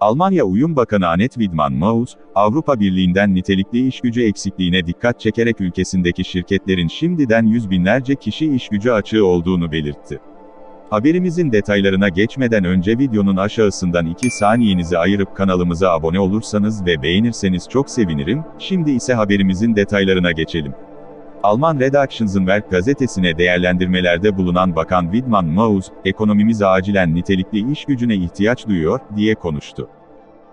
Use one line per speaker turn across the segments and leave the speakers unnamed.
Almanya Uyum Bakanı Annette Widmann-Maus, Avrupa Birliği'nden nitelikli iş gücü eksikliğine dikkat çekerek ülkesindeki şirketlerin şimdiden yüz binlerce kişi iş gücü açığı olduğunu belirtti. Haberimizin detaylarına geçmeden önce videonun aşağısından 2 saniyenizi ayırıp kanalımıza abone olursanız ve beğenirseniz çok sevinirim, şimdi ise haberimizin detaylarına geçelim. Alman Redaktionswerk gazetesine değerlendirmelerde bulunan Bakan Widmann Maus, ekonomimiz acilen nitelikli iş gücüne ihtiyaç duyuyor, diye konuştu.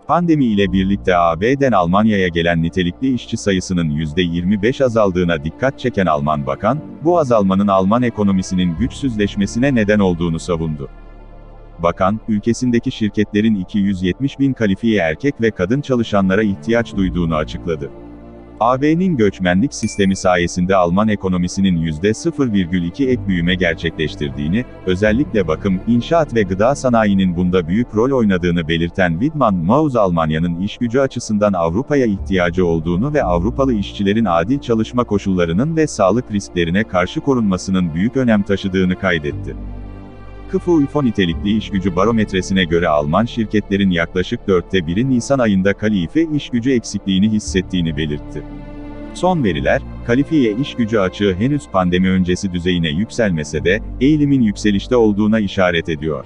Pandemi ile birlikte AB'den Almanya'ya gelen nitelikli işçi sayısının %25 azaldığına dikkat çeken Alman bakan, bu azalmanın Alman ekonomisinin güçsüzleşmesine neden olduğunu savundu. Bakan, ülkesindeki şirketlerin 270 bin kalifiye erkek ve kadın çalışanlara ihtiyaç duyduğunu açıkladı. AB'nin göçmenlik sistemi sayesinde Alman ekonomisinin %0,2 ek büyüme gerçekleştirdiğini, özellikle bakım, inşaat ve gıda sanayinin bunda büyük rol oynadığını belirten Widmann, Maus Almanya'nın iş gücü açısından Avrupa'ya ihtiyacı olduğunu ve Avrupalı işçilerin adil çalışma koşullarının ve sağlık risklerine karşı korunmasının büyük önem taşıdığını kaydetti. KFUIFO nitelikli iş gücü barometresine göre Alman şirketlerin yaklaşık dörtte biri Nisan ayında kalife iş gücü eksikliğini hissettiğini belirtti. Son veriler, kalifiye iş gücü açığı henüz pandemi öncesi düzeyine yükselmese de, eğilimin yükselişte olduğuna işaret ediyor.